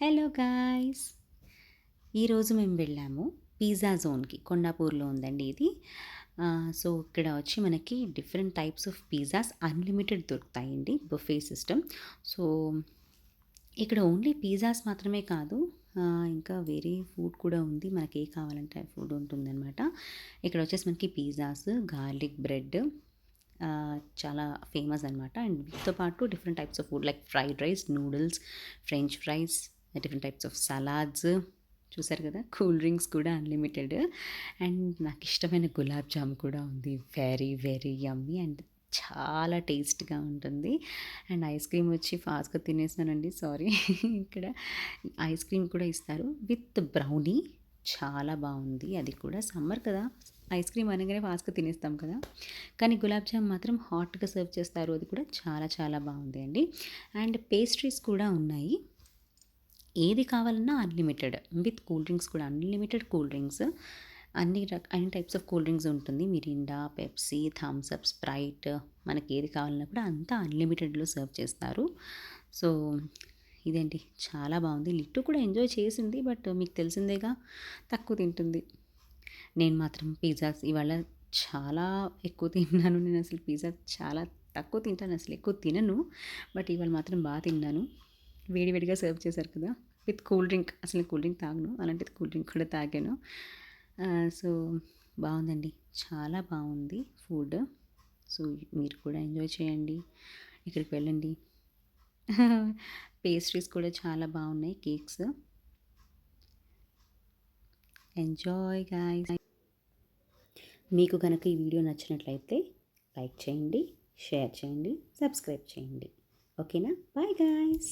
Hello guys ఈరోజు మేము వెళ్ళాము పిజ్జా జోన్కి కొండాపూర్లో ఉందండి ఇది. సో ఇక్కడ వచ్చి మనకి different types of pizzas unlimited దొరుకుతాయండి బుఫే సిస్టమ్ సో ఇక్కడ ఓన్లీ పిజ్జాస్ మాత్రమే కాదు ఇంకా వేరే ఫుడ్ కూడా ఉంది. మనకి ఏ కావాలంటే ఫుడ్ ఉంటుందన్నమాట. ఇక్కడ వచ్చేసి మనకి పిజ్జాస్ గార్లిక్ బ్రెడ్ చాలా ఫేమస్ అనమాట అండ్ వీటితో పాటు different types of food like fried rice noodles french fries different types of salads చూసారు కదా? కూల్ డ్రింక్స్ కూడా అన్లిమిటెడ్ అండ్ నాకు ఇష్టమైన గులాబ్ జామ్ కూడా ఉంది. వెరీ వెరీ యమ్మీ అండ్ చాలా టేస్ట్గా ఉంటుంది. అండ్ ఐస్ క్రీమ్ వచ్చి ఫాస్ట్గా తినేసానండి సారీ ఇక్కడ ఐస్ క్రీమ్ కూడా ఇస్తారు. విత్ బ్రౌనీ చాలా బాగుంది. అది కూడా సమ్మర్ కదా. ఐస్ క్రీమ్ అనగానే ఫాస్ట్గా తినేస్తాం కదా. కానీ గులాబ్ జామ్ మాత్రం హాట్గా సర్వ్ చేస్తారు. అది కూడా చాలా చాలా బాగుంది అండి. అండ్ పేస్ట్రీస్ కూడా ఉన్నాయి. ఏది కావాలన్నా అన్లిమిటెడ్ విత్ కూల్ డ్రింక్స్ కూడా అన్లిమిటెడ్ కూల్ డ్రింక్స్ అన్ని రక అన్ని టైప్స్ ఆఫ్ కూల్ డ్రింక్స్ ఉంటుంది. Mirinda Pepsi Thums Up Sprite మనకి ఏది కావాలన్నా కూడా అంతా అన్లిమిటెడ్లో సర్వ్ చేస్తారు. సో ఇదేంటి? చాలా బాగుంది. లిట్టు కూడా ఎంజాయ్ చేసింది బట్ మీకు తెలిసిందేగా తక్కువ తింటుంది. నేను మాత్రం పిజ్జాస్ ఇవాళ చాలా ఎక్కువ తిన్నాను. నేను అసలు పిజ్జా చాలా తక్కువ తింటాను. అసలు ఎక్కువ తినను. బట్ ఇవాళ మాత్రం బాగా తిన్నాను. వేడివేడిగా సర్వ్ చేశారు కదా. విత్ కూల్ డ్రింక్ అసలు కూల్ డ్రింక్ తాగను అలాంటిది కూల్ డ్రింక్ కూడా తాగాను. సో బాగుందండి. చాలా బాగుంది ఫుడ్. సో మీరు కూడా ఎంజాయ్ చేయండి. ఇక్కడికి వెళ్ళండి. పేస్ట్రీస్ కూడా చాలా బాగున్నాయి కేక్స్. Enjoy guys. మీకు కనుక ఈ వీడియో నచ్చినట్లయితే లైక్ చేయండి షేర్ చేయండి సబ్స్క్రైబ్ చేయండి. ఓకేనా? Bye guys.